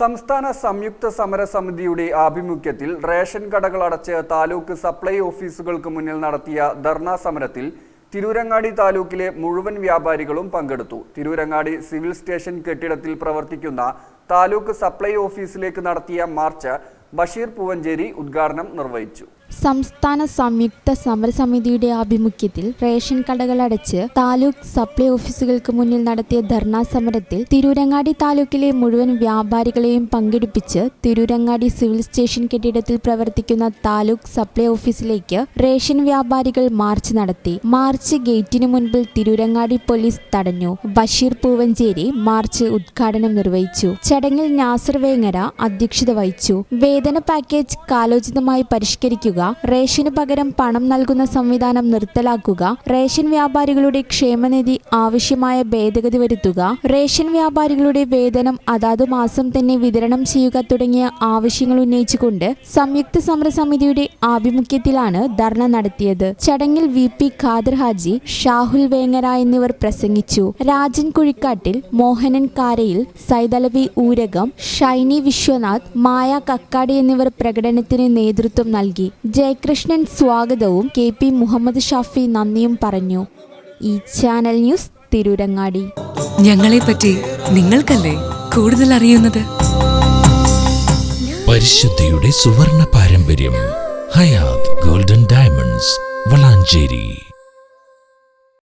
സംസ്ഥാന സംയുക്ത സമര സമിതിയുടെ ആഭിമുഖ്യത്തിൽ റേഷൻ കടകൾ അടച്ച് താലൂക്ക് സപ്ലൈ ഓഫീസുകൾക്ക് മുന്നിൽ നടത്തിയ ധർണാ സമരത്തിൽ തിരൂരങ്ങാടി താലൂക്കിലെ മുഴുവൻ വ്യാപാരികളും പങ്കെടുത്തു. തിരൂരങ്ങാടി സിവിൽ സ്റ്റേഷൻ കെട്ടിടത്തിൽ പ്രവർത്തിക്കുന്ന താലൂക്ക് സപ്ലൈ ഓഫീസിലേക്ക് നടത്തിയ മാർച്ച് ബഷീർ പൂവഞ്ചേരി ഉദ്ഘാടനം നിർവഹിച്ചു. സംസ്ഥാന സംയുക്ത സമരസമിതിയുടെ ആഭിമുഖ്യത്തിൽ റേഷൻ കടകൾ അടച്ച് താലൂക്ക് സപ്ലൈ ഓഫീസുകൾക്ക് മുന്നിൽ നടത്തിയ ധർണാ സമരത്തിൽ തിരൂരങ്ങാടി താലൂക്കിലെ മുഴുവൻ വ്യാപാരികളെയും പങ്കെടുപ്പിച്ച് തിരൂരങ്ങാടി സിവിൽ സ്റ്റേഷൻ കെട്ടിടത്തിൽ പ്രവർത്തിക്കുന്ന താലൂക്ക് സപ്ലൈ ഓഫീസിലേക്ക് റേഷൻ വ്യാപാരികൾ മാർച്ച് നടത്തി. മാർച്ച് ഗേറ്റിന് മുൻപിൽ തിരൂരങ്ങാടി പോലീസ് തടഞ്ഞു. ബഷീർ പൂവഞ്ചേരി മാർച്ച് ഉദ്ഘാടനം നിർവഹിച്ചു. ചടങ്ങിൽ നാസർ വേങ്ങര അധ്യക്ഷത വഹിച്ചു. വേതന പാക്കേജ് കാലോചിതമായി പരിഷ്കരിക്കുക റേഷന് പകരം പണം നൽകുന്ന സംവിധാനം നിർത്തലാക്കുക. റേഷൻ വ്യാപാരികളുടെ ക്ഷേമനിധി ആവശ്യമായ ഭേദഗതി വരുത്തുക. റേഷൻ വ്യാപാരികളുടെ വേതനം അതാതു മാസം തന്നെ വിതരണം ചെയ്യുക തുടങ്ങിയ ആവശ്യങ്ങൾ ഉന്നയിച്ചുകൊണ്ട് സംയുക്ത സമരസമിതിയുടെ ആഭിമുഖ്യത്തിലാണ് ധർണ നടത്തിയത്. ചടങ്ങിൽ വി പി ഖാദർ ഹാജി ഷാഹുൽ വേങ്ങര എന്നിവർ പ്രസംഗിച്ചു. രാജൻ കുഴിക്കാട്ടിൽ മോഹനൻ കാരയിൽ സൈതലവി ഊരകം ഷൈനി വിശ്വനാഥ് മായ കക്കാടി എന്നിവർ പ്രകടനത്തിന് നേതൃത്വം നൽകി. ജയകൃഷ്ണൻ സ്വാഗതവും കെ പി മുഹമ്മദ് ഷാഫി നന്ദിയും പറഞ്ഞു. ഈ ചാനൽ ന്യൂസ് തിരൂരങ്ങാടി. ഞങ്ങളെ പറ്റി നിങ്ങൾക്കല്ലേ കൂടുതൽ അറിയുന്നത്? പരിശുദ്ധിയുടെ സുവർണ പാരമ്പര്യം ഹയാത് ഗോൾഡൻ ഡയമണ്ട്സ് വളാഞ്ചേരി.